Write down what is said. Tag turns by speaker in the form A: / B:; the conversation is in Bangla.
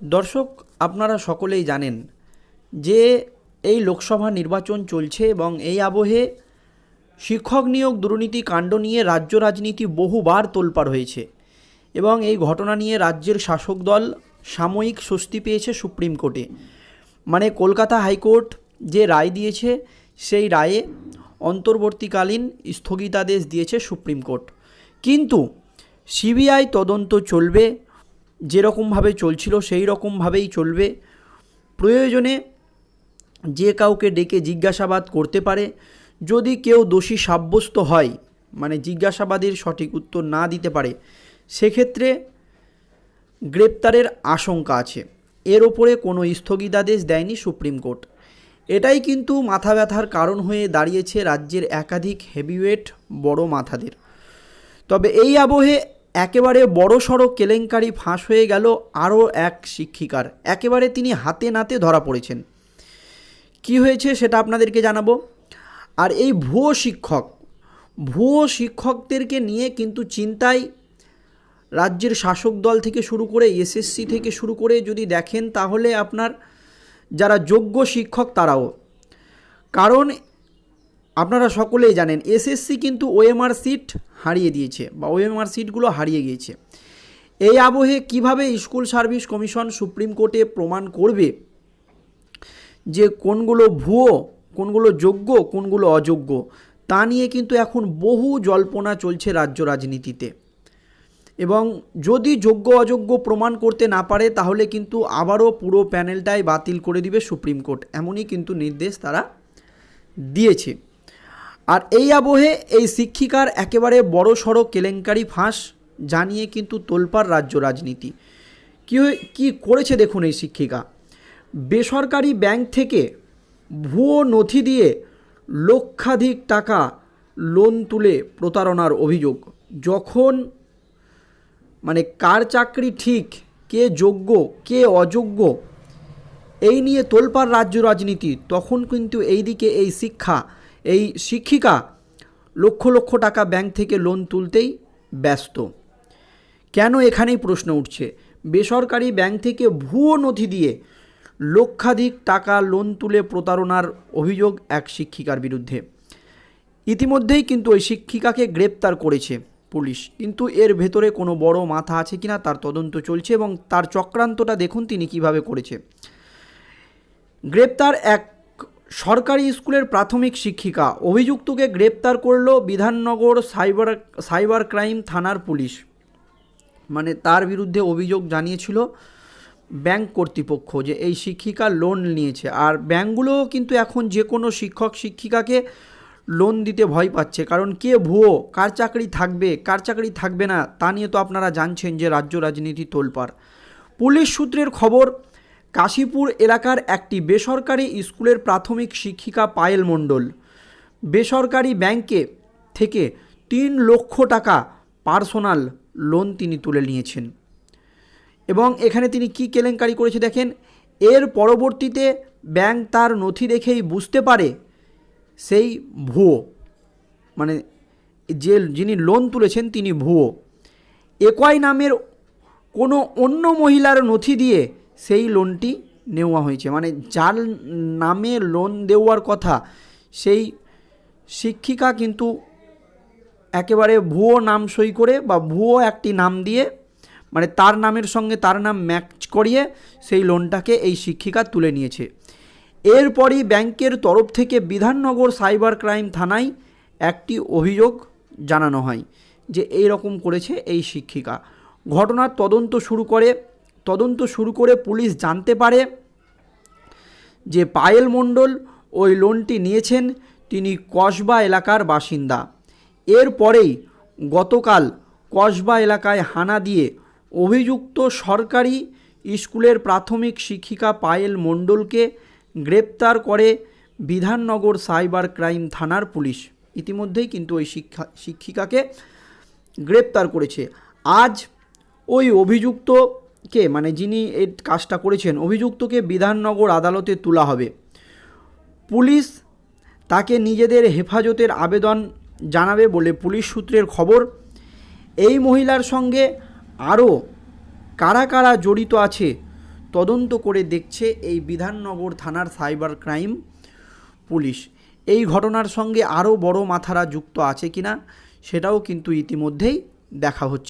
A: দর্শক, আপনারা সকলেই জানেন যে এই লোকসভা নির্বাচন চলছে এবং এই আবহে শিক্ষক নিয়োগ দুর্নীতি কাণ্ড নিয়ে রাজ্য রাজনীতি বহুবার তোলপাড় হয়েছে এবং এই ঘটনা নিয়ে রাজ্যের শাসক দল সাময়িক স্বস্তি পেয়েছে সুপ্রিম কোর্টে। মানে কলকাতা হাইকোর্ট যে রায় দিয়েছে, সেই রায়ে অন্তর্বর্তীকালীন স্থগিতাদেশ দিয়েছে সুপ্রিম কোর্ট। কিন্তু সিবিআই তদন্ত চলবে যেরকমভাবে চলছিল সেই রকমভাবেই চলবে। প্রয়োজনে যে কাউকে ডেকে জিজ্ঞাসাবাদ করতে পারে। যদি কেউ দোষী সাব্যস্ত হয় মানে জিজ্ঞাসাবাদের সঠিক উত্তর না দিতে পারে, সেক্ষেত্রে গ্রেপ্তারের আশঙ্কা আছে। এর ওপরে কোনো স্থগিতাদেশ দেয়নি সুপ্রিম কোর্ট। এটাই কিন্তু মাথা ব্যথার কারণ হয়ে দাঁড়িয়েছে রাজ্যের একাধিক হেভিওয়েট বড় মাথাদের। তবে এই আবহে একেবারে বড় সড়ো কেলেঙ্কারি ফাঁস হয়ে গেল আরও এক শিক্ষিকার। একেবারে তিনি হাতে নাতে ধরা পড়েছেন। কি হয়েছে সেটা আপনাদেরকে জানাব। আর এই ভুয়ো শিক্ষক, ভুয়ো শিক্ষকদেরকে নিয়ে কিন্তু চিন্তায় রাজ্যের শাসক দল থেকে শুরু করে এসএসসি থেকে শুরু করে যদি দেখেন তাহলে আপনার যারা যোগ্য শিক্ষক তারাও। কারণ আপনারা সকলেই জানেন এসএসসি কিন্তু ওএমআর সিট হারিয়ে দিয়েছে বা ওএমআর সিটগুলো হারিয়ে গিয়েছে। এই আবহে কীভাবে স্কুল সার্ভিস কমিশন সুপ্রিম কোর্টে প্রমাণ করবে যে কোনগুলো ভুয়ো, কোনগুলো যোগ্য, কোনগুলো অযোগ্য, তা নিয়ে কিন্তু এখন বহু জল্পনা চলছে রাজ্য রাজনীতিতে। এবং যদি যোগ্য অযোগ্য প্রমাণ করতে না পারে, তাহলে কিন্তু আবারও পুরো প্যানেলটাই বাতিল করে দিবে সুপ্রিম কোর্ট। এমনই কিন্তু নির্দেশ তারা দিয়েছে। আর এই আবহে এই শিক্ষিকার একেবারে বড় সড়ো কেলেঙ্কারি ফাঁস জানিয়ে কিন্তু তোলপাড় রাজ্য রাজনীতি। কী কী করেছে দেখুন এই শিক্ষিকা? বেসরকারি ব্যাংক থেকে ভুয়ো নথি দিয়ে লক্ষাধিক টাকা লোন তুলে প্রতারণার অভিযোগ। যখন মানে কার চাকরি ঠিক, কে যোগ্য, কে অযোগ্য, এই নিয়ে তোলপাড় রাজ্য রাজনীতি, তখন কিন্তু এই দিকে এই শিক্ষা এই শিক্ষিকা লক্ষ লক্ষ টাকা ব্যাংক থেকে লোন তুলতেই ব্যস্ত। কেন এখানেই প্রশ্ন উঠছে? বেসরকারি ব্যাংক থেকে ভুয়ো নথি দিয়ে লক্ষাধিক টাকা লোন তুলে প্রতারণার অভিযোগ এক শিক্ষিকার বিরুদ্ধে। ইতিমধ্যেই কিন্তু ওই শিক্ষিকাকে গ্রেপ্তার করেছে পুলিশ। কিন্তু এর ভেতরে কোনো বড় মাথা আছে কিনা তার তদন্ত চলছে এবং তার চক্রান্তটা দেখুন তিনি কীভাবে করেছে। গ্রেপ্তার এক সরকারি স্কুলের প্রাথমিক শিক্ষিকা অভিযুক্তকে গ্রেপ্তার করল বিধাননগর সাইবার সাইবার ক্রাইম থানার পুলিশ। মানে তার বিরুদ্ধে অভিযোগ জানিয়েছিল ব্যাংক কর্তৃপক্ষ যে এই শিক্ষিকা লোন নিয়েছে। আর ব্যাংকগুলোও কিন্তু এখন যে কোনো শিক্ষক শিক্ষিকাকে লোন দিতে ভয় পাচ্ছে। কারণ কে ভুয়ো? কার চাকরি থাকবে? কার চাকরি থাকবে না? তা নিয়ে তো আপনারা জানছেন যে রাজ্য রাজনীতি তোলপাড়। পুলিশ সূত্রের খবর কাশীপুর এলাকার একটি বেসরকারি স্কুলের প্রাথমিক শিক্ষিকা পায়েল মণ্ডল। বেসরকারি ব্যাংকে থেকে তিন লক্ষ টাকা পার্সোনাল লোন তিনি তুলে নিয়েছেন। এবং এখানে তিনি কি কেলেঙ্কারি করেছে দেখেন, এর পরবর্তীতে ব্যাংক তার নথি দেখেই বুঝতে পারে সেই ভুয়ো মানে যে যিনি লোন তুলেছেন তিনি ভুয়ো। একই নামের কোনো অন্য মহিলার নথি দিয়ে সেই লোনটি নেওয়া হয়েছে। মানে যার নামে লোন দেওয়ার কথা, সেই শিক্ষিকা কিন্তু একেবারে ভুয়ো নাম সই করে বা ভুয়ো একটি নাম দিয়ে মানে তার নামের সঙ্গে তার নাম ম্যাচ করিয়ে সেই লোনটাকে এই শিক্ষিকা তুলে নিয়েছে। এরপরই ব্যাংকের তরফ থেকে বিধাননগর সাইবার ক্রাইম থানায় একটি অভিযোগ জানানো হয় যে এই রকম করেছে এই শিক্ষিকা। ঘটনার তদন্ত শুরু করে তদন্ত শুরু করে পুলিশ জানতে পারে যে পায়েল মণ্ডল ওই লোনটি নিয়েছেন তিনি কসবা এলাকার বাসিন্দা। এরপরেই গতকাল কসবা এলাকায় হানা দিয়ে অভিযুক্ত সরকারি স্কুলের প্রাথমিক শিক্ষিকা পায়েল মণ্ডলকে গ্রেপ্তার করে বিধাননগর সাইবার ক্রাইম থানার পুলিশ। ইতিমধ্যেই কিন্তু ওই শিক্ষা, শিক্ষিকাকে গ্রেপ্তার করেছে। আজ ওই অভিযুক্তকে মানে যিনি এই কাজটা করেছেন, অভিযুক্তকে বিধাননগর আদালতে তোলা হবে। পুলিশ তাকে নিজেদের হেফাজতের আবেদন জানাবে বলে পুলিশ সূত্রের খবর। এই মহিলার সঙ্গে আরও কারা কারা জড়িত আছে, তদন্ত করে দেখছে এই বিধাননগর থানার সাইবার ক্রাইম পুলিশ। এই ঘটনার সঙ্গে আরও বড় মাথারা যুক্ত আছে কিনা, সেটাও কিন্তু ইতিমধ্যেই দেখা হচ্ছে।